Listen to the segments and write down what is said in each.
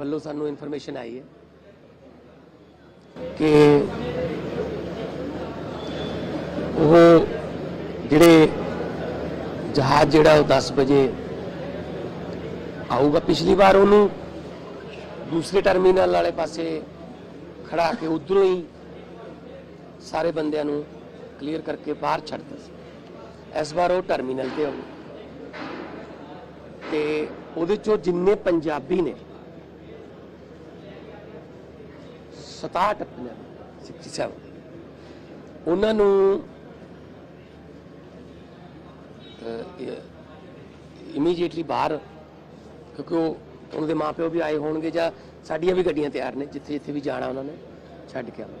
ਵੱਲੋਂ ਸਾਨੂੰ ਇਨਫੋਰਮੇਸ਼ਨ ਆਈ ਹੈ ਕਿ ਉਹ ਜਿਹੜੇ ਜਹਾਜ਼ ਜਿਹੜਾ ਉਹ 10 ਵਜੇ ਆਊਗਾ, ਪਿਛਲੀ ਵਾਰ ਉਹਨੂੰ ਦੂਸਰੇ ਟਰਮੀਨਲ ਵਾਲੇ ਪਾਸੇ ਖੜਾ ਕੇ ਉਧਰੋਂ ਹੀ ਸਾਰੇ ਬੰਦਿਆਂ ਨੂੰ ਕਲੀਅਰ ਕਰਕੇ ਬਾਹਰ ਛੱਡਦਾ ਸੀ। ਇਸ ਵਾਰ ਉਹ ਟਰਮੀਨਲ ਤੇ ਆਊ ਤੇ ਉਹਦੇ ਚੋਂ ਜਿੰਨੇ ਪੰਜਾਬੀ ਨੇ 67 ਪੰਜਾਬੀ 67 ਉਹਨਾਂ ਨੂੰ ਇਮੀਡੀਏਟਲੀ ਬਾਹਰ, ਕਿਉਂਕਿ ਉਹ, ਉਹਨਾਂ ਦੇ ਮਾਪਿਓ ਵੀ ਆਏ ਹੋਣਗੇ ਜਾਂ ਸਾਡੀਆਂ ਵੀ ਗੱਡੀਆਂ ਤਿਆਰ ਨੇ, ਜਿੱਥੇ ਜਿੱਥੇ ਵੀ ਜਾਣਾ ਉਹਨਾਂ ਨੇ, ਛੱਡ ਕੇ ਆਉਣਾ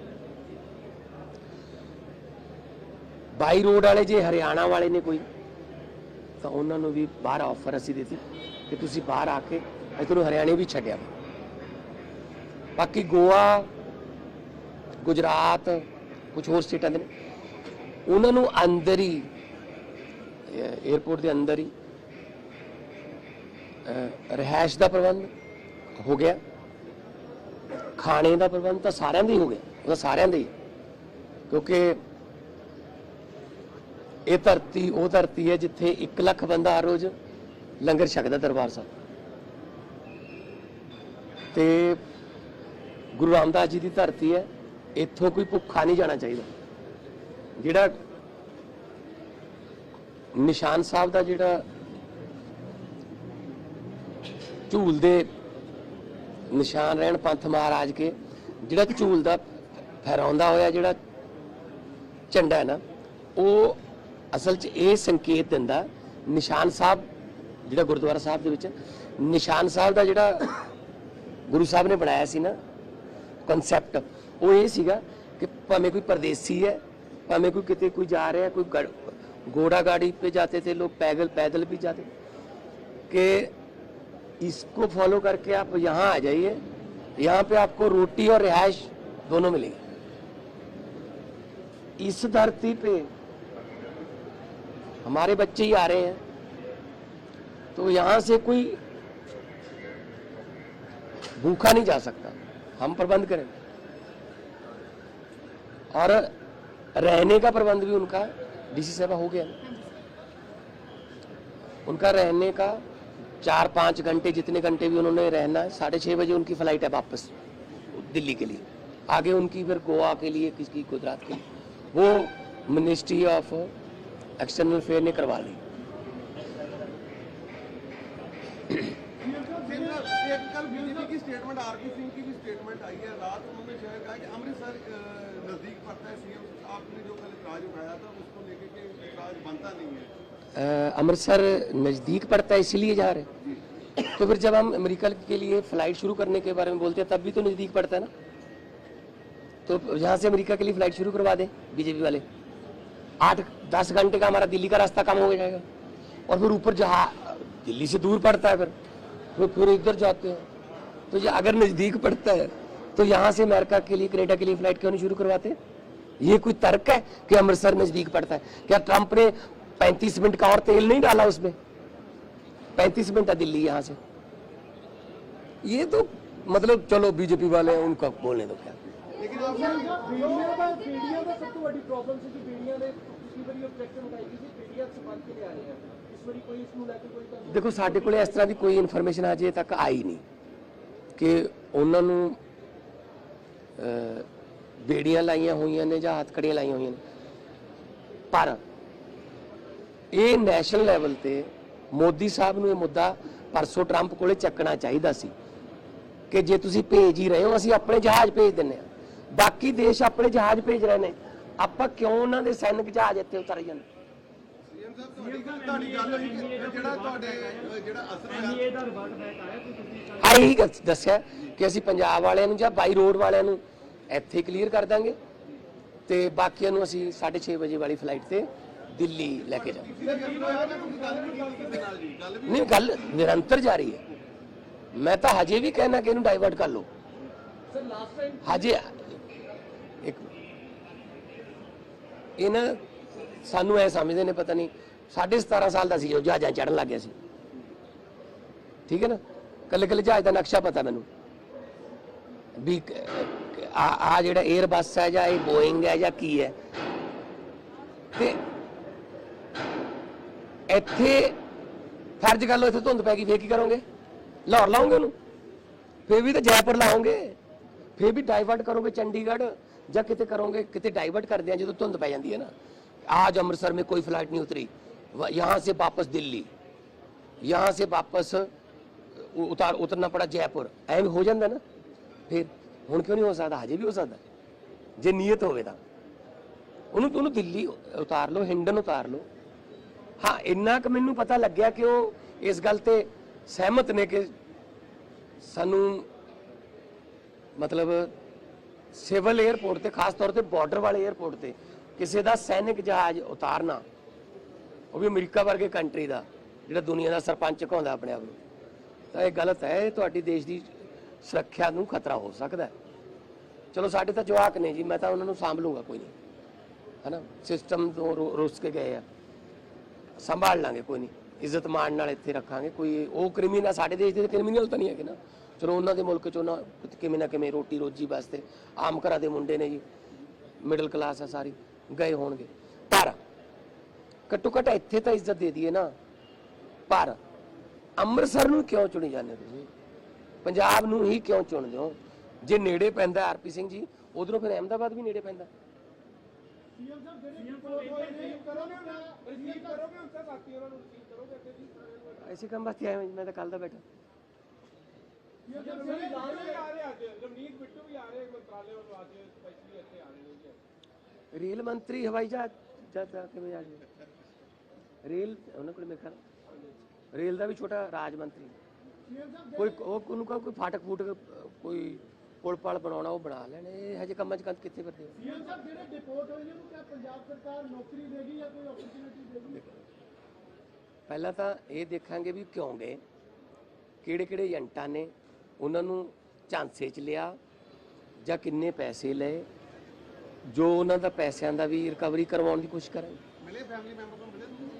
ਬਾਈ ਰੋਡ ਵਾਲੇ ਜੇ ਹਰਿਆਣਾ ਵਾਲੇ ਨੇ ਕੋਈ, ਤਾਂ ਉਹਨਾਂ ਨੂੰ ਵੀ ਬਾਹਰ ਆਫਰ ਅਸੀਂ ਦਿੱਤੀ ਕਿ ਤੁਸੀਂ ਬਾਹਰ ਆ ਕੇ, ਅਸੀਂ ਤੁਹਾਨੂੰ ਹਰਿਆਣੇ ਵੀ ਛੱਡਿਆ ਵਾ। ਬਾਕੀ ਗੋਆ ਗੁਜਰਾਤ ਕੁਝ ਹੋਰ ਸਟੇਟਾਂ ਦੇ ਨੇ। ਉਹਨਾਂ ਨੂੰ ਅੰਦਰ ਹੀ 에어ਪੋਰਟ ਦੇ ਅੰਦਰ ਹੀ ਅਹ, ਰਿਹਾਇਸ਼ ਦਾ ਪ੍ਰਬੰਧ ਹੋ ਗਿਆ। ਖਾਣੇ ਦਾ ਪ੍ਰਬੰਧ ਤਾਂ ਸਾਰਿਆਂ ਦਾ ਹੀ ਹੋ ਗਿਆ। ਉਹਦਾ ਸਾਰਿਆਂ ਦਾ ਹੀ। ਕਿਉਂਕਿ ਇਹ ਧਰਤੀ ਉਹ ਧਰਤੀ ਹੈ ਜਿੱਥੇ 1 ਲੱਖ ਬੰਦਾ ਹਰ ਰੋਜ਼ ਲੰਗਰ ਛਕਦਾ ਦਰਬਾਰ ਸਾਹਿਬ। ਤੇ ਗੁਰੂ ਰਾਮਦਾਸ ਜੀ ਦੀ ਧਰਤੀ ਹੈ। ਇੱਥੋਂ ਕੋਈ ਭੁੱਖਾ ਨਹੀਂ ਜਾਣਾ ਚਾਹੀਦਾ। ਜਿਹੜਾ ਨਿਸ਼ਾਨ ਸਾਹਿਬ ਦਾ ਜਿਹੜਾ ਝੂਲ ਦੇ ਨਿਸ਼ਾਨ ਰਹਿਣ ਪੰਥ ਮਹਾਰਾਜ ਕੇ, ਜਿਹੜਾ ਝੂਲ ਦਾ ਫਹਿਰਾਉਂਦਾ ਹੋਇਆ ਜਿਹੜਾ ਝੰਡਾ ਹੈ ਨਾ, ਉਹ ਅਸਲ 'ਚ ਇਹ ਸੰਕੇਤ ਦਿੰਦਾ, ਨਿਸ਼ਾਨ ਸਾਹਿਬ, ਜਿਹੜਾ ਗੁਰਦੁਆਰਾ ਸਾਹਿਬ ਦੇ ਵਿੱਚ, ਨਿਸ਼ਾਨ ਸਾਹਿਬ ਦਾ ਜਿਹੜਾ ਗੁਰੂ ਸਾਹਿਬ ਨੇ ਬਣਾਇਆ ਸੀ ਨਾ ਕਨਸੈਪਟ ਉਹ ਇਹ ਸੀਗਾ ਕਿ ਭਾਵੇਂ ਕੋਈ ਪਰਦੇਸੀ ਹੈ ਭਾਵੇਂ ਕੋਈ ਕਿਤੇ ਕੋਈ ਜਾ ਰਿਹਾ ਕੋਈ ਗੜ- घोड़ा गाड़ी पे जाते थे लोग पैदल पैदल भी जाते कि इसको फॉलो करके आप यहाँ आ जाइए यहाँ पे आपको रोटी और रिहाइश दोनों मिलेगी इस धरती पे हमारे बच्चे ही आ रहे हैं तो यहाँ से कोई भूखा नहीं जा सकता हम प्रबंध करें और रहने का प्रबंध भी उनका डीसी साहब हो गया। उनका रहने का चार पाँच घंटे जितने घंटे भी उन्होंने रहना है साढ़े छः बजे उनकी फ़्लाइट है वापस दिल्ली के लिए। आगे उनकी फिर गोवा के लिए किसकी गुजरात के लिए। वो मिनिस्ट्री ऑफ़ एक्सटर्नल अफेयर ने करवा ली। कल बीजेपी की स्टेटमेंट सिंह की भी स्टेटमेंट आई है रात उन्होंने कहा कि अमृतसर नज़दीक पड़ता है सीएम आपने जो कल इतराज उठाया था उसको लेके के इतराज बनता नहीं है। अमृतसर नज़दीक पड़ता है इसीलिए जा रहे तो फिर जब हम अमेरिका के लिए फ़्लाइट शुरू करने के बारे में बोलते हैं, तब भी तो नज़दीक पड़ता है ना? तो यहाँ से अमेरिका के लिए फ़्लाइट शुरू करवा दें, बीजेपी वाले। आठ, दस घंटे का हमारा दिल्ली का रास्ता कम हो जाएगा। और फिर ऊपर जहाँ दिल्ली से दूर पड़ता है फिर। फिर फिर इधर जाते हैं। तो ये अगर नज़दीक पड़ता है तो यहाँ से अमेरिका के लिए कनेडा के लिए फ़्लाइट क्यों नहीं शुरू करवाते? ये कोई तर्क है कि अमृतसर नज़दीक पड़ता है? क्या ट्रंप ने 35 मिनट का और तेल नहीं डाला उसमें? 35 मिनट है दिल्ली यहाँ से। ये तो मतलब चलो बीजेपी वाले हैं उनका बोलने दो क्या? लेकिन ਵਾਰੀ ਕੋਈ ਇਸ ਨੂੰ ਲੈ ਕੇ ਕੋਈ ਦੇਖੋ ਸਾਡੇ ਕੋਲੇ ਇਸ ਤਰ੍ਹਾਂ ਦੀ ਕੋਈ ਇਨਫੋਰਮੇਸ਼ਨ ਅਜੇ ਤੱਕ ਆਈ ਨਹੀਂ ਕਿ ਉਹਨਾਂ ਨੂੰ ਬੇੜੀਆਂ ਲਾਈਆਂ ਹੋਈਆਂ ਨੇ ਜਾਂ ਹੱਥਕੜੀਆਂ ਲਾਈਆਂ ਹੋਈਆਂ ਨੇ। ਪਰ ਇਹ ਨੈਸ਼ਨਲ ਲੈਵਲ ਤੇ ਮੋਦੀ ਸਾਹਿਬ ਨੂੰ ਇਹ ਮੁੱਦਾ ਪਰਸੋਂ ਟਰੰਪ ਕੋਲੇ ਚੱਕਣਾ ਚਾਹੀਦਾ ਸੀ ਕਿ ਜੇ ਤੁਸੀਂ ਭੇਜ ਹੀ ਰਹੇ ਹੋ ਅਸੀਂ ਆਪਣੇ ਜਹਾਜ਼ ਭੇਜ ਦਿੰਨੇ ਆ ਬਾਕੀ ਦੇਸ਼ ਆਪਣੇ ਜਹਾਜ਼ ਭੇਜ ਰਹੇ ਨੇ। ਆਪਾਂ ਕਿਉਂ ਉਹਨਾਂ ਦੇ ਸੈਨਿਕ ਜਹਾਜ਼ ਇੱਥੇ ਉਤਾਰੇ ਜਾਂਦੇ? ਸਾਹਿਬ ਤੁਹਾਡੀ ਗੱਲ ਤੁਹਾਡੀ ਗੱਲ ਹੋਈ ਕਿ ਜਿਹੜਾ ਤੁਹਾਡੇ ਅ, ਜਿਹੜਾ ਅਸਰ ਹੋਇਆ ਇਹ ਦਾ ਰਿਵਰਟ ਬੈਕ ਆਇਆ ਕਿ ਤੁਸੀਂ ਆਹ ਇਹੀ ਗੱਲ ਦੱਸਿਆ ਕਿ ਅਸੀਂ ਪੰਜਾਬ ਵਾਲਿਆਂ ਨੂੰ ਜਾਂ ਬਾਈ ਰੋਡ ਵਾਲਿਆਂ ਨੂੰ ਇੱਥੇ ਕਲੀਅਰ ਕਰ ਦਾਂਗੇ ਤੇ ਬਾਕੀਆਂ ਨੂੰ ਅਸੀਂ 6:30 ਵਜੇ ਵਾਲੀ ਫਲਾਈਟ ਤੇ ਦਿੱਲੀ ਲੈ ਕੇ ਜਾਵਾਂਗੇ। ਸੀਐਮ ਹੋਇਆ ਨਾ ਤੁਸੀਂ ਗੱਲ ਵੀ ਕੀਤੀ ਕਿਸੇ ਨਾਲ ਜੀ? ਗੱਲ ਵੀ ਨਹੀਂ ਗੱਲ ਨਿਰੰਤਰ ਜਾਰੀ ਹੈ। ਮੈਂ ਤਾਂ ਹਜੇ ਵੀ ਕਹਿਣਾ ਕਿ ਇਹਨੂੰ ਡਾਈਵਰਟ ਕਰ ਲਓ। ਸਰ ਲਾਸਟ ਟਾਈਮ ਹਜੇ ਇੱਕ ਇਹ ਨਾ ਸਾਨੂੰ ਐ ਸਮਝਦੇ ਨੇ ਪਤਾ ਨਹੀਂ ਸਾਢੇ 17 ਸਾਲ ਦਾ ਸੀ ਜੋ ਜਹਾਜ਼ਾਂ ਚੜਨ ਲੱਗ ਗਿਆ ਸੀ। ਠੀਕ ਹੈ ਨਾ? ਕੱਲੇ ਕੱਲੇ ਜਹਾਜ਼ ਦਾ ਨਕਸ਼ਾ ਪਤਾ ਮੈਨੂੰ। ਵੀ ਆ ਆ ਜਿਹੜਾ 에ਅਰਬਸ ਹੈ ਜਾਂ ਇਹ ਬੋਇੰਗ ਹੈ ਜਾਂ ਕੀ ਹੈ। ਤੇ ਇੱਥੇ ਫਰਜ਼ ਕਰ ਲਓ ਇੱਥੇ ਧੁੰਦ ਪੈ ਗਈ, ਫੇਰ ਕੀ ਕਰੋਗੇ? ਲਾਹੌਰ ਲਾਉਂਗੇ ਉਹਨੂੰ। ਫੇਰ ਵੀ ਤਾਂ ਜੈਪੁਰ ਲਾਉਂਗੇ ਫੇਰ ਵੀ ਡਾਈਵਰਟ ਕਰੋਗੇ ਚੰਡੀਗੜ੍ਹ ਜਾਂ ਕਿਤੇ ਕਰੋਗੇ, ਕਿਤੇ ਡਾਈਵਰਟ ਕਰਦੇ ਆ ਜਦੋਂ ਧੁੰਦ ਪੈ ਜਾਂਦੀ ਹੈ ਨਾ। आज ਅੰਮ੍ਰਿਤਸਰ में ਕੋਈ ਫਲਾਈਟ ਨਹੀਂ ਉਤਰੀ। यहाँ से वापस दिल्ली। यहाँ से वापस उतार उतरना पड़ा ਜੈਪੁਰ ਐਵੇਂ ਹੋ ਜਾਂਦਾ ਨਾ ਫਿਰ ਹੁਣ ਕਿਉਂ ਨਹੀਂ ਹੋ ਸਕਦਾ ਹਜੇ ਵੀ ਹੋ ਸਕਦਾ ਜੇ ਨੀਅਤ ਹੋਵੇ ਤਾਂ ਉਹਨੂੰ ਉਹਨੂੰ ਦਿੱਲੀ ਉਤਾਰ ਲਓ ਹਿੰਡਨ ਉਤਾਰ ਲਓ ਹਾਂ ਇੰਨਾ ਕਿ ਮੈਨੂੰ ਪਤਾ ਲੱਗਿਆ ਕਿ ਉਹ ਇਸ ਗੱਲ ਤੇ ਸਹਿਮਤ ਨੇ ਕਿ ਸਾਨੂੰ ਮਤਲਬ ਸਿਵਲ 에ਅਰਪੋਰਟ ਤੇ ਖਾਸ ਤੌਰ ਤੇ ਬਾਰਡਰ ਵਾਲੇ 에ਅਰਪੋਰਟ ਤੇ ਕਿਸੇ ਦਾ ਸੈਨਿਕ ਜਹਾਜ਼ ਉਤਾਰਨਾ ਉਹ ਵੀ ਅਮਰੀਕਾ ਵਰਗੇ ਕੰਟਰੀ ਦਾ, ਜਿਹੜਾ ਦੁਨੀਆ ਦਾ ਸਰਪੰਚ ਕਹਾਉਂਦਾ ਆਪਣੇ ਆਪ ਨੂੰ। ਤਾਂ ਇਹ ਗਲਤ ਹੈ, ਇਹ ਤੁਹਾਡੀ ਦੇਸ਼ ਦੀ ਸੁਰੱਖਿਆ ਨੂੰ ਖਤਰਾ ਹੋ ਸਕਦਾ ਹੈ। ਚਲੋ, ਸਾਡੇ ਤਾਂ ਜਵਾਕ ਨੇ ਜੀ, ਮੈਂ ਤਾਂ ਉਹਨਾਂ ਨੂੰ ਸਾਂਭ ਲੂੰਗਾ ਕੋਈ ਨਹੀਂ। ਹੈਨਾ? ਸਿਸਟਮ ਤੋਂ ਰੁ- ਰੁੱਸ ਕੇ ਗਏ ਆ। ਸੰਭਾਲ ਲਾਂਗੇ, ਕੋਈ ਨਹੀਂ। ਇੱਜ਼ਤ ਮਾਣ ਨਾਲ ਇੱਥੇ ਰੱਖਾਂਗੇ, ਕੋਈ ਉਹ ਕ੍ਰਿਮੀਨਲ ਸਾਡੇ ਦੇਸ਼ ਦੇ ਕ੍ਰਿਮੀਨਲ ਤਾਂ ਨਹੀਂ ਹੈਗੇ ਨਾ। ਚਲੋ, ਉਹਨਾਂ ਦੇ ਮੁਲਕ ਚ ਉਹਨਾਂ ਕਿਵੇਂ ਨਾ ਕਿਵੇਂ ਰੋਟੀ ਰੋਜੀ ਵਾਸਤੇ ਆਮ ਘਰਾਂ ਦੇ ਮੁੰਡੇ ਨੇ ਜੀ ਮਿਡਲ ਕਲਾਸ ਆ ਸਾਰੀ, ਗਏ ਹੋਣਗੇ। ਪਰ ਘੱਟੋ ਘੱਟ ਇੱਥੇ ਤਾਂ ਇੱਜ਼ਤ ਦੇ ਦਈਏ ਨਾ। ਪਰ ਅੰਮ੍ਰਿਤਸਰ ਨੂੰ ਕਿਉਂ ਚੁਣੀ ਜਾਂਦੇ ਹੋ ਤੁਸੀਂ? ਪੰਜਾਬ ਨੂੰ ਹੀ ਕਿਉਂ ਚੁਣਦੇ ਹੋ? ਜੇ ਨੇੜੇ ਪੈਂਦਾ ਆਰਪੀ ਸਿੰਘ ਜੀ ਉਧਰੋਂ ਫਿਰ ਅਹਿਮਦਾਬਾਦ ਵੀ ਨੇੜੇ ਪੈਂਦਾ। ਸੀਐਮ ਸਾਹਿਬ ਜਿਹੜੇ ਰਿਪੋਰਟ ਹੋਏ ਰਿਸੀਵ ਕਰੋਗੇ ਰਿਸੀਵ ਕਰੋਗੇ ਹੁਣ ਤੱਕ ਬਾਕੀ ਉਹਨਾਂ ਨੂੰ ਰਿਸੀਵ ਕਰੋਗੇ ਅੱਗੇ ਜੀ। ਐਸੇ ਕੰਮ ਵਾਸਤੇ ਆਇਆ ਮੈਂ ਜੀ, ਮੈਂ ਤਾਂ ਕੱਲ ਦਾ ਬੈਠਾ। ਜੀ। ਰੇਲ ਮੰਤਰੀ ਹਵਾਈ ਜਹਾਜ਼ ਜਦ ਤੱਕ ਕਿਵੇਂ ਆ ਜਾਵੇ ਰੇਲ ਉਹਨਾਂ ਕੋਲ ਮੇਰੇ ਖਿਆਲ ਰੇਲ ਦਾ ਵੀ ਛੋਟਾ ਰਾਜ ਮੰਤਰੀ। ਕੋਈ ਉਹ ਉਹਨੂੰ ਕਹੋ ਕੋਈ ਫਾਟਕ ਫੂਟਕ ਕੋਈ ਪੁਲ ਪਲ ਬਣਾਉਣਾ ਉਹ ਬਣਾ ਲੈਣ। ਇਹ ਹਜੇ ਕੰਮਾਂ 'ਚ ਕੰਤ ਕਿੱਥੇ ਫਿਰਦੇ ਹੋ ਸੀਐਮ ਸਾਹਿਬ ਜਿਹੜੇ ਡਿਪੋਰਟ ਹੋਏ ਨੇ ਉਹਨੂੰ ਕਿਆ ਪੰਜਾਬ ਸਰਕਾਰ ਨੌਕਰੀ ਦੇਗੀ ਜਾਂ ਕੋਈ ਓਪਰਚੁਨਿਟੀ ਦੇਗੀ? ਪਹਿਲਾਂ ਤਾਂ ਇਹ ਦੇਖਾਂਗੇ ਵੀ ਕਿਉਂ ਗਏ। ਕਿਹੜੇ ਕਿਹੜੇ ਏਜੰਟਾਂ ਨੇ ਉਹਨਾਂ ਨੂੰ ਝਾਂਸੇ 'ਚ ਲਿਆ ਜਾਂ ਕਿੰਨੇ ਪੈਸੇ ਲਏ ਜੋ ਉਹਨਾਂ ਦਾ ਪੈਸਿਆਂ ਦਾ ਵੀ ਰਿਕਵਰੀ ਕਰਵਾਉਣ ਦੀ ਕੋਸ਼ਿਸ਼ ਕਰਾਂਗੇ ਮਿਲੇ ਫੈਮਿਲੀ ਮੈਂਬਰ ਤੋਂ ਮਿਲੇ ਤੁਸੀਂ ਜਿਹੜੇ ਆਏ ਨੇ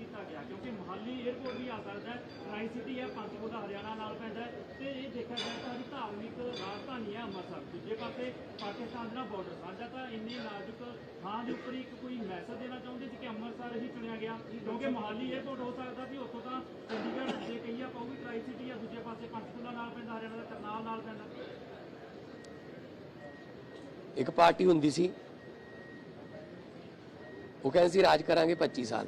ਕੀਤਾ ਗਿਆ, ਕਿਉਂਕਿ ਮੁਹਾਲੀ 에ਅਰਪੋਰਟ ਵੀ ਆ ਸਕਦਾ ਹੈ ਸਿਟੀ ਹੈ ਪੰਚਕੂਲਾ ਹਰਿਆਣਾ ਨਾਲ ਪੈਂਦਾ ਤੇ ਇਹ ਦੇਖਿਆ ਜਾਏ ਤਾਂ ਵੀ ਧਾਰਮਿਕ ਰਾਜਧਾਨੀ ਹੈ ਅੰਮ੍ਰਿਤਸਰ, ਦੂਜੇ ਪਾਸੇ ਪਾਕਿਸਤਾਨ ਦਾ ਬਾਰਡਰ ਸਾਂਝਾ ਤਾਂ ਇੰਨੇ ਨਾਜ਼ੁਕ ਥਾਂ ਦੇ ਉੱਪਰ ਇੱਕ ਕੋਈ ਮੈਸੇਜ ਦੇਣਾ ਚਾਹੁੰਦੇ ਸੀ ਕਿ ਅੰਮ੍ਰਿਤਸਰ ਹੀ ਚੁਣਿਆ ਗਿਆ, ਕਿਉਂਕਿ ਮੁਹਾਲੀ 에ਅਰਪੋਰਟ ਹੋ ਸਕਦਾ ਸੀ ਉੱਥੋਂ ਤਾਂ ਚੰਡੀਗੜ੍ਹ ਜੇ ਕਹੀਏ ਆਪਾਂ ਉਹ ਵੀ ਟਰਾਈ ਸਿਟੀ ਹੈ, ਦੂਜੇ ਪਾਸੇ ਪੰਚਕੂਲਾ ਨਾਲ ਪੈਂਦਾ, ਹਰਿਆਣਾ ਦਾ ਕਰਨਾਲ ਨਾਲ ਪੈਂਦਾ। ਇੱਕ ਪਾਰਟੀ ਹੁੰਦੀ ਸੀ, ਉਹ ਕਹਿੰਦੇ ਸੀ ਰਾਜ ਕਰਾਂਗੇ 25 ਸਾਲ।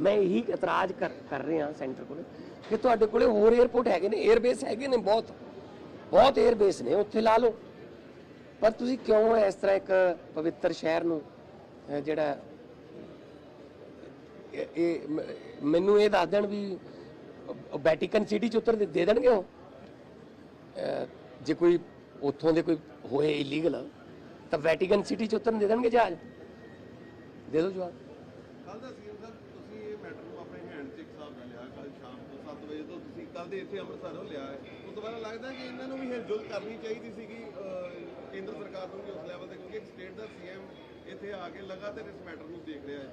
ਮੈਂ ਇਹੀ ਇਤਰਾਜ਼ ਕਰ ਕਰ ਰਿਹਾ ਸੈਂਟਰ ਕੋਲ ਕਿ ਤੁਹਾਡੇ ਕੋਲੇ ਹੋਰ 에어ਪੋਰਟ ਹੈਗੇ ਨੇ 에ਅਰਬੇਸ ਹੈਗੇ ਨੇ ਬਹੁਤ ਬਹੁਤ 에ਅਰਬੇਸ ਨੇ, ਉੱਥੇ ਲਾ ਲਓ। ਪਰ ਤੁਸੀਂ ਕਿਉਂ ਇਸ ਤਰ੍ਹਾਂ ਇੱਕ ਪਵਿੱਤਰ ਸ਼ਹਿਰ ਨੂੰ ਜਿਹੜਾ, ਇਹ ਮੈਨੂੰ ਇਹ ਦੱਸ ਦੇਣ ਵੀ ਵੈਟੀਕਨ ਸਿਟੀ ਚ ਉਤਰ ਦੇ ਦੇ ਦੇਣਗੇ ਉਹ? ਜੇ ਕੋਈ ਉੱਥੋਂ ਦੇ ਕੋਈ ਹੋਏ ਇਲੀਗਲ ਤਾਂ ਵੈਟੀਕਨ ਸਿਟੀ ਚ ਉਤਰਨ ਦੇ ਦੇਣਗੇ ਜਹਾਜ਼? ਦੇ ਦਿਓ ਜਵਾਬ। ਕੱਲ ਦਾ ਸੀਐਮ ਸਰ। ਤੁਸੀਂ ਇਹ ਮੈਟਰ ਨੂੰ ਆਪਣੇ ਹੈਂਡ 'ਚ ਇੱਕ ਹਿਸਾਬ ਨਾਲ ਲਿਆ ਕੱਲ ਸ਼ਾਮ ਤੋਂ 7 ਵਜੇ ਤੋਂ ਤੁਸੀਂ ਕੱਲ ਦੇ ਇੱਥੇ ਅੰਮ੍ਰਿਤਸਰੋਂ ਲਿਆ ਹੈ। ਉਸ ਤੋਂ ਬਾਅਦ ਲੱਗਦਾ ਕਿ ਇਹਨਾਂ ਨੂੰ ਵੀ ਹਿਲਜੁਲ ਕਰਨੀ ਚਾਹੀਦੀ ਸੀਗੀ ਕੇਂਦਰ ਸਰਕਾਰ ਨੂੰ ਵੀ ਉਸ ਲੈਵਲ ਤੇ, ਕਿਉਂਕਿ ਇੱਕ ਸਟੇਟ ਦਾ ਸੀਐਮ ਇੱਥੇ ਆ ਕੇ ਲਗਾਤਾਰ ਇਸ ਮੈਟਰ ਨੂੰ ਦੇਖ ਰਿਹਾ ਹੈ।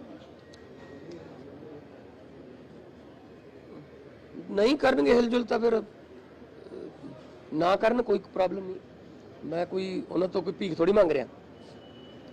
ਨਹੀਂ ਕਰਨਗੇ ਹਿਲਜੁਲ ਤਾਂ ਫਿਰ ਨਾ ਕਰਨ ਕੋਈ ਪ੍ਰੋਬਲਮ ਨਹੀਂ। ਮੈਂ ਕੋਈ ਉਹਨਾਂ ਤੋਂ ਕੋਈ ਭੀਖ ਥੋੜੀ ਮੰਗ ਰਿਹਾ।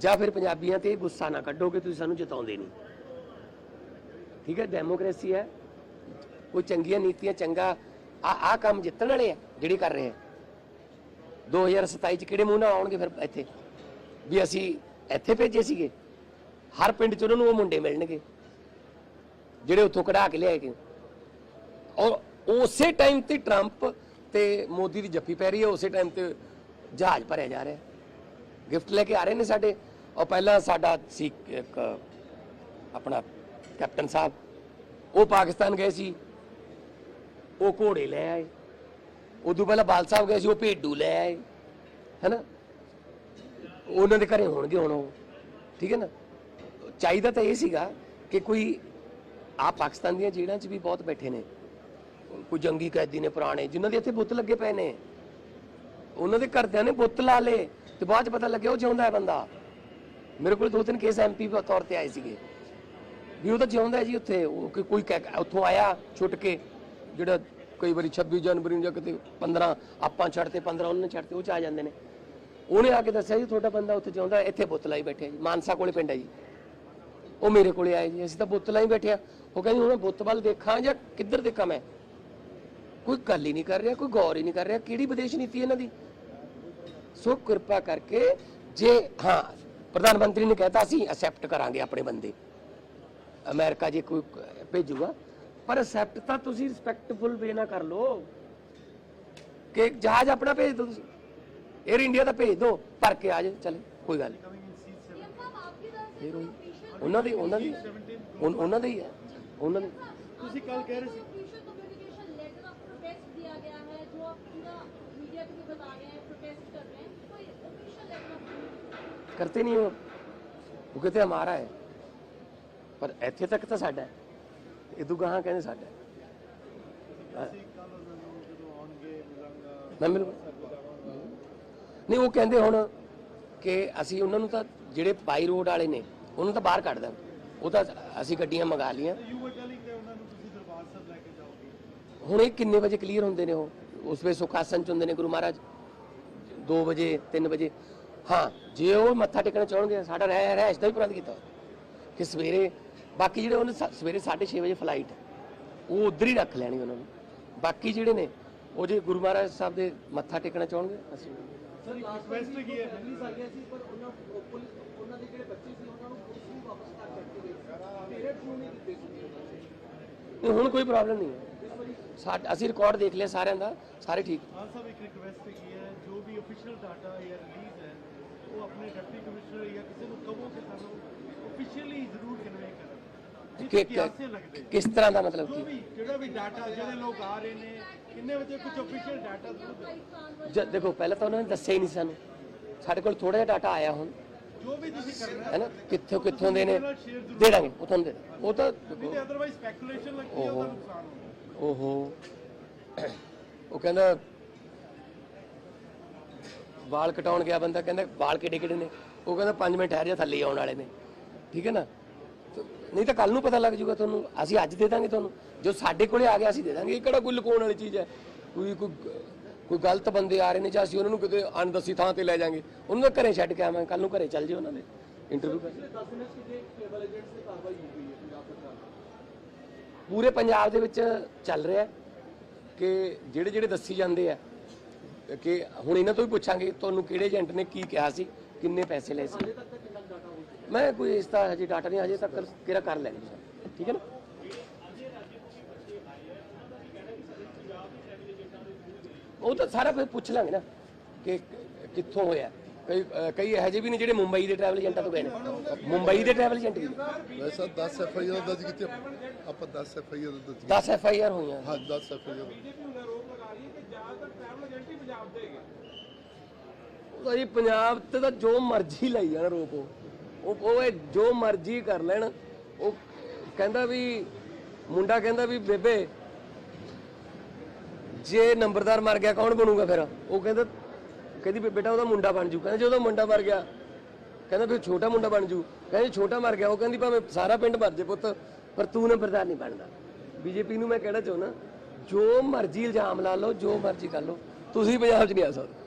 ਜਾਂ ਫਿਰ ਪੰਜਾਬੀਆਂ ਤੇ ਗੁੱਸਾ ਨਾ ਕੱਢੋ ਕਿ ਤੁਸੀਂ ਸਾਨੂੰ ਜਿਤਾਉਂਦੇ ਨਹੀਂ। ਠੀਕ ਹੈ ਡੈਮੋਕ੍ਰੇਸੀ ਹੈ। ਕੋਈ ਚੰਗੀਆਂ ਨੀਤੀਆਂ, ਚੰਗਾ ਆ ਆ ਕੰਮ ਜਿੱਤਣ ਵਾਲੇ ਆ, ਜਿਹੜੇ ਕਰ ਰਹੇ ਆ। 2027 ਚ ਕਿਹੜੇ ਮੂੰਹ ਨਾਲ ਆਉਣਗੇ ਫਿਰ ਇੱਥੇ? ਵੀ ਅਸੀਂ ਇੱਥੇ ਭੇਜੇ ਸੀਗੇ। ਹਰ ਪਿੰਡ ਚ ਉਹਨਾਂ ਨੂੰ ਉਹ ਮੁੰਡੇ ਮਿਲਣਗੇ, ਜਿਹੜੇ ਉੱਥੋਂ ਕਢਾ ਕੇ ਲਿਆਏ ਗਏ। ਔਰ ਉਸੇ ਟਾਈਮ ਤੇ ਟਰੰਪ ਤੇ ਮੋਦੀ ਦੀ ਜੱਫੀ ਪੈ ਰਹੀ ਹੈ, ਉਸੇ ਟਾਈਮ ਤੇ ਜਹਾਜ਼ ਭਰਿਆ ਜਾ ਰਿਹਾ ਗਿਫਟ ਲੈ ਕੇ ਆ ਰਹੇ ਨੇ ਸਾਡੇ। ਔਰ ਪਹਿਲਾਂ ਸਾਡਾ ਸੀ ਇੱਕ ਆਪਣਾ ਕੈਪਟਨ ਸਾਹਿਬ, ਉਹ ਪਾਕਿਸਤਾਨ ਗਏ ਸੀ। ਉਹ ਘੋੜੇ ਲੈ ਆਏ। ਉਦੋਂ ਪਹਿਲਾਂ ਬਾਲ ਸਾਹਿਬ ਗਏ ਸੀ, ਉਹ ਭੇਡੂ ਲੈ ਆਏ, ਹੈਨਾ? ਉਹਨਾਂ ਦੇ ਘਰੇ ਹੋਣਗੇ ਹੁਣ ਉਹ, ਠੀਕ ਹੈ ਨਾ? ਚਾਹੀਦਾ ਤਾਂ ਇਹ ਸੀਗਾ ਕਿ ਕੋਈ ਆ ਪਾਕਿਸਤਾਨ ਦੀਆਂ ਜੇਲ੍ਹਾਂ 'ਚ ਵੀ ਬਹੁਤ ਬੈਠੇ ਨੇ। ਕੋਈ ਜੰਗੀ ਕੈਦੀ ਨੇ, ਪੁਰਾਣੇ, ਜਿਨ੍ਹਾਂ ਦੇ ਇੱਥੇ ਬੁੱਤ ਲੱਗੇ ਪਏ ਨੇ। ਉਹਨਾਂ ਦੇ ਘਰਦਿਆਂ ਨੇ ਬੁੱਤ ਲਾ ਲਏ ਤੇ ਬਾਅਦ 'ਚ ਪਤਾ ਲੱਗਿਆ ਉਹ ਜਿਉਂਦਾ ਹੈ ਬੰਦਾ। ਮੇਰੇ ਕੋਲ ਦੋ ਤਿੰਨ ਕੇਸ ਐਮਪੀ ਦੇ ਤੌਰ ਤੇ ਆਏ ਸੀਗੇ। ਵੀ ਉਹ ਤਾਂ ਜਿਉਂਦਾ ਜੀ ਉੱਥੇ। ਉਹ ਕੋਈ ਉੱਥੋਂ ਆਇਆ ਛੁੱਟ ਕੇ, ਜਿਹੜਾ ਕਈ ਵਾਰੀ 26 ਜਨਵਰੀ ਨੂੰ ਜਾਂ ਕਿਤੇ 15 ਆਪਾਂ ਛੱਡਤੇ 15 ਉਹਨਾਂ ਨੇ ਛੱਡਤੇ, ਉਹ ਚ ਆ ਜਾਂਦੇ ਨੇ। ਉਹਨੇ ਆ ਕੇ ਦੱਸਿਆ ਜੀ, ਤੁਹਾਡਾ ਬੰਦਾ ਉੱਥੇ ਜਿਉਂਦਾ ਇੱਥੇ ਬੁੱਤ ਲਾਈ ਬੈਠੇ ਜੀ, ਮਾਨਸਾ ਕੋਲੇ ਪਿੰਡ ਹੈ ਜੀ। ਉਹ ਮੇਰੇ ਕੋਲੇ ਆਏ ਜੀ, ਅਸੀਂ ਤਾਂ ਬੁੱਤਲਾ ਹੀ ਬੈਠੇ ਆ। ਉਹ ਕਹਿੰਦੀ ਹੁਣ ਬੁੱਤ ਵੱਲ ਦੇਖਾਂ ਜਾਂ ਕਿੱਧਰ ਦੇਖਾਂ ਮੈਂ? ਕੋਈ ਗੱਲ ਹੀ ਨਹੀਂ ਕਰ ਰਿਹਾ, ਕੋਈ ਗੌਰ ਹੀ ਨਹੀਂ ਕਰ ਰਿਹਾ, ਕਿਹੜੀ ਵਿਦੇਸ਼ ਨੀਤੀ ਇਹਨਾਂ ਦੀ? ਸੋ ਕਿਰਪਾ ਕਰਕੇ ਜੇ, ਹਾਂ ਪ੍ਰਧਾਨ ਮੰਤਰੀ ਨੇ ਕਹਿਤਾ ਅਸੀਂ ਅਸੈਪਟ ਕਰਾਂਗੇ ਆਪਣੇ ਬੰਦੇ। ਅਮਰੀਕਾ ਜੇ ਕੋਈ ਭੇਜੂਗਾ ਪਰ ਅਸੈਪਟ ਤਾਂ ਤੁਸੀਂ ਰਿਸਪੈਕਟਫੁਲ ਵੇ ਨਾਲ ਕਰ ਲਓ। ਕਿ ਇੱਕ ਜਹਾਜ਼ ਆਪਣਾ ਭੇਜ ਦਿਓ ਤੁਸੀਂ। 에ਅਰ ਇੰਡੀਆ ਦਾ ਭੇਜ ਦਿਓ ਭਰ ਕੇ ਆ ਜਾਏ ਚਲੇ ਕੋਈ ਗੱਲ ਨਹੀਂ। ਉਹਨਾਂ ਦੀ ਉਹਨਾਂ ਦੀ ਉਹਨਾਂ ਦੇ ਹੀ ਹੈ ਉਹਨਾਂ ਦੇ। ਤੁਸੀਂ ਕੱਲ ਕਹਿ ਰਹੇ ਸੀ करते नहीं हो वो कहते हमारा है पर ਇੱਥੇ ਤੱਕ ਤਾਂ ਸਾਡਾ ਹੈ ਇਦੋਂ ਗਾਹਾਂ ਕਹਿੰਦੇ ਸਾਡਾ ਹੈ ਮੈਂ ਮਿਲੂੰ ਨਹੀਂ ਉਹ ਕਹਿੰਦੇ ਹੁਣ ਕਿ ਅਸੀਂ ਉਹਨਾਂ ਨੂੰ ਤਾਂ ਜਿਹੜੇ ਬਾਈ ਰੋਡ ਵਾਲੇ ਨੇ ਉਹਨੂੰ ਤਾਂ ਬਾਹਰ ਕੱਢ ਦਾਂ ਉਹ ਤਾਂ ਅਸੀਂ ਗੱਡੀਆਂ ਮੰਗਾ ਲੀਆਂ ਹੁਣ ਇਹ ਕਿੰਨੇ ਵਜੇ ਕਲੀਅਰ ਹੁੰਦੇ ਨੇ ਉਹ ਉਸ ਵੇ ਸੁਖਾਸਨ ਚ ਹੁੰਦੇ ਨੇ ਗੁਰੂ ਮਹਾਰਾਜ 2 ਵਜੇ 3 ਵਜੇ ਹਾਂ ਜੇ ਉਹ ਮੱਥਾ ਟੇਕਣਾ ਚਾਹਣਗੇ ਸਾਡਾ ਰਹਿ ਰਹਿ ਦਾ ਹੀ ਪ੍ਰਬੰਧ ਕੀਤਾ। ਕਿ ਸਵੇਰੇ ਬਾਕੀ ਜਿਹੜੇ ਉਹਨੇ ਸ- ਸਵੇਰੇ 6:30 ਵਜੇ ਫਲਾਈਟ ਉਹ ਉਧਰ ਹੀ ਰੱਖ ਲੈਣੀ ਉਹਨਾਂ ਨੂੰ। ਬਾਕੀ ਜਿਹੜੇ ਨੇ ਉਹ ਜੇ ਗੁਰੂ ਮਹਾਰਾਜ ਸਾਹਿਬ ਦੇ ਮੱਥਾ ਟੇਕਣਾ ਚਾਹਣਗੇ ਅਸੀਂ ਸਰ ਰਿਕੁਐਸਟ ਕੀ ਹੈ ਪੁਲਿਸ ਆ ਗਿਆ ਸੀ ਪਰ ਉਹਨਾਂ ਉਹ ਪੁਲਿਸ ਉਹਨਾਂ ਦੇ ਜਿਹੜੇ ਬੱਚੇ ਸੀ ਉਹਨਾਂ ਨੂੰ ਪੁਲਿਸ ਨੂੰ ਵਾਪਸ ਕਰ ਚੱਕੀ ਗਈ ਪੇਰੈਂਟਸ ਨੂੰ ਨਹੀਂ ਦਿੱਤੇ ਸੀ? ਨਹੀਂ ਹੁਣ ਕੋਈ ਪ੍ਰੋਬਲਮ ਨਹੀਂ ਹੈ। ਸਾਡ ਅਸੀਂ ਰਿਕਾਰਡ ਦੇਖ ਲਿਆ ਸਾਰਿਆਂ ਦਾ ਸਾਰੇ ਠੀਕ। ਖਾਨ ਸਾਹਿਬ ਇੱਕ ਰਿਕੁਐਸਟ ਹੈਗੀ ਹੈ ਜੋ ਵੀ ਅਫੀਸ਼ੀਅਲ ਡਾਟਾ ਜਾਂ ਰਿਲੀਜ਼ ਹੈ ਉਹ ਆਪਣੇ ਡਿਪਟੀ ਕਮਿਸ਼ਨਰ ਜਾਂ ਕਿਸੇ ਨੂੰ ਕਹੋ ਕਿ ਸਾਨੂੰ ਅਫੀਸ਼ੀਅਲੀ ਜ਼ਰੂਰ ਕਨਵੇ ਕਰਨ ਕਿ ਜਿੱਥੇ ਕਿਆਸੇ ਲੱਗਦੇ ਕਿਸ ਤਰ੍ਹਾਂ ਦਾ ਮਤਲਬ ਕੀ? ਜਿਹੜਾ ਵੀ ਡਾਟਾ ਜਿਹੜੇ ਲੋਕ ਆ ਰਹੇ ਨੇ ਕਿੰਨੇ ਵਜੇ ਕੁਝ ਅਫੀਸ਼ੀਅਲ ਡਾਟਾ ਜ਼ਰੂਰ ਦੇਖੋ ਪਹਿਲਾਂ ਤਾਂ ਉਹਨਾਂ ਨੇ ਦੱਸਿਆ ਹੀ ਨਹੀਂ ਸਾਨੂੰ। ਸਾਡੇ ਕੋਲ ਥੋੜਾ ਜਿਹਾ ਡਾਟਾ ਆਇਆ ਹੁਣ। ਜੋ ਵੀ ਤੁਸੀਂ ਕਰਨਾ ਹੈ ਨਾ? ਕਿੱਥੋਂ ਕਿੱਥੋਂ ਦੇ ਨੇ? ਦੇ ਦਾਂਗੇ ਉਹ ਤੁਹਾਨੂੰ ਦੇ। ਉਹ ਤਾਂ ਅਦਰਵਾਈਜ਼ ਸਪੈਕੂਲੇਸ਼ਨ ਲੱਗਦੀ ਹੈ ਉਹਦਾ ਨੁਕਸਾਨ ਹੋਣਾ ਓਹੋ। ਉਹ ਕਹਿੰਦਾ ਵਾਲ ਕਟਾਉਣ ਗਿਆ ਬੰਦਾ, ਕਹਿੰਦਾ ਵਾਲ ਕਿਹੜੇ ਕਿਹੜੇ ਨੇ? ਉਹ ਕਹਿੰਦਾ 5 ਮਿੰਟ ਠਹਿਰ ਜਾ, ਥੱਲੇ ਆਉਣ ਵਾਲੇ ਨੇ। ਠੀਕ ਹੈ ਨਾ? ਨਹੀਂ ਤਾਂ ਕੱਲ ਨੂੰ ਪਤਾ ਲੱਗ ਜਾਊਗਾ ਤੁਹਾਨੂੰ, ਅਸੀਂ ਅੱਜ ਦੇ ਦਾਂਗੇ ਤੁਹਾਨੂੰ। ਜੋ ਸਾਡੇ ਕੋਲੇ ਆ ਗਿਆ, ਅਸੀਂ ਦੇ ਦਾਂਗੇ। ਇਹ ਕਿਹੜਾ ਕੋਈ ਲੁਕਾਉਣ ਵਾਲੀ ਚੀਜ਼ ਹੈ? ਕੋਈ ਕੋਈ ਕੋਈ ਗਲਤ ਬੰਦੇ ਆ ਰਹੇ ਨੇ ਜਾਂ ਅਸੀਂ ਉਹਨਾਂ ਨੂੰ ਕਿਤੇ ਅਣਦਸੀ ਥਾਂ ਤੇ ਲੈ ਜਾਾਂਗੇ। ਉਹਨਾਂ ਦੇ ਘਰੇ ਛੱਡ ਕੇ ਆਵਾਂਗੇ। ਕੱਲ ਨੂੰ ਘਰੇ ਚੱਲ ਜਿਓ ਉਹਨਾਂ ਦੇ। ਇੰਟਰਵਿਊ ਪਿਛਲੇ 10 ਦਿਨਾਂ ਕਿਤੇ ਟ੍ਰੇਵਲ ਏਜੰਟਸ ਤੇ ਕਾਰਵਾਈ ਹੋ ਗਈ ਹੈ ਪੰਜਾਬ ਸਰਕਾਰ ਪੂਰੇ ਪੰਜਾਬ ਦੇ ਵਿੱਚ ਚੱਲ ਰਿਹਾ ਕਿ ਜਿਹੜੇ ਜਿਹੜੇ ਦੱਸੀ ਜਾਂਦੇ ਆ ਕਿ ਹੁਣ ਇਹਨਾਂ ਤੋਂ ਵੀ ਪੁੱਛਾਂਗੇ ਤੁਹਾਨੂੰ ਕਿਹੜੇ ਏਜੰਟ ਨੇ ਕੀ ਕਿਹਾ ਸੀ ਕਿੰਨੇ ਪੈਸੇ ਲਏ ਸੀ। ਮੈਂ ਕੋਈ ਇਸ ਦਾ ਹਜੇ ਡਾਟਾ ਨਹੀਂ ਹਜੇ ਤੱਕ ਕਿਹੜਾ ਕਰ ਲੈਣੀ ਠੀਕ ਹੈ ਨਾ? ਉਹ ਤਾਂ ਸਾਰਾ ਫਿਰ ਪੁੱਛ ਲਾਂਗੇ ਨਾ ਕਿ ਕਿੱਥੋਂ ਹੋਇਆ। ਕਈ ਕਈ ਇਹੋ ਜਿਹੇ ਵੀ ਨੇ ਜਿਹੜੇ ਮੁੰਬਈ ਦੇ ਟਰੈਵਲ ਏਜੰਟਾਂ ਤੋਂ ਗਏ ਨੇ। ਮੁੰਬਈ ਦੇ ਟਰੈਵਲ ਏਜੰਟ ਵੀ ਵੈਸਾ 10 ਐਫ ਆਈ ਆਰ ਦਰਜ ਕੀਤੇ ਆਪਾਂ 10 ਐਫ ਆਈ ਆਰ ਦਰਜ 10 ਐਫ ਆਈ ਆਰ ਹੋਈਆਂ। ਹਾਂ 10 ਐਫ ਆਈ ਆਰ। ਤਾਂ ਜੀ ਪੰਜਾਬ ਤੇ ਤਾਂ ਜੋ ਮਰਜ਼ੀ ਲਈ ਜਾਣ ਰੋਕ। ਉਹ ਉਹ ਇਹ ਜੋ ਮਰਜ਼ੀ ਕਰ ਲੈਣ। ਉਹ ਕਹਿੰਦਾ ਵੀ, ਮੁੰਡਾ ਕਹਿੰਦਾ ਵੀ, ਬੇਬੇ, ਜੇ ਨੰਬਰਦਾਰ ਮਰ ਗਿਆ ਕੌਣ ਬਣੂਗਾ ਫਿਰ? ਉਹ ਕਹਿੰਦਾ, ਕਹਿੰਦੀ ਵੀ ਬੇਟਾ ਉਹਦਾ ਮੁੰਡਾ ਬਣ ਜੂ। ਕਹਿੰਦਾ ਜੇ ਉਹਦਾ ਮੁੰਡਾ ਮਰ ਗਿਆ, ਕਹਿੰਦਾ ਫਿਰ ਛੋਟਾ ਮੁੰਡਾ ਬਣ ਜੂ। ਕਹਿੰਦੀ ਛੋਟਾ ਮਰ ਗਿਆ, ਉਹ ਕਹਿੰਦੀ ਭਾਵੇਂ ਸਾਰਾ ਪਿੰਡ ਮਰ ਜੇ ਪੁੱਤ, ਪਰ ਤੂੰ ਨੰਬਰਦਾਰ ਨਹੀਂ ਬਣਦਾ। ਬੀਜੇਪੀ ਨੂੰ ਮੈਂ ਕਹਿਣਾ ਚਾਹੁੰਦਾ ਜੋ ਮਰਜ਼ੀ ਇਲਜ਼ਾਮ ਲਾ ਲਓ, ਜੋ ਮਰਜ਼ੀ ਕਰ ਲਓ। ਤੁਸੀਂ ਪੰਜਾਬ 'ਚ ਨਹੀਂ ਆ ਸਕਦੇ।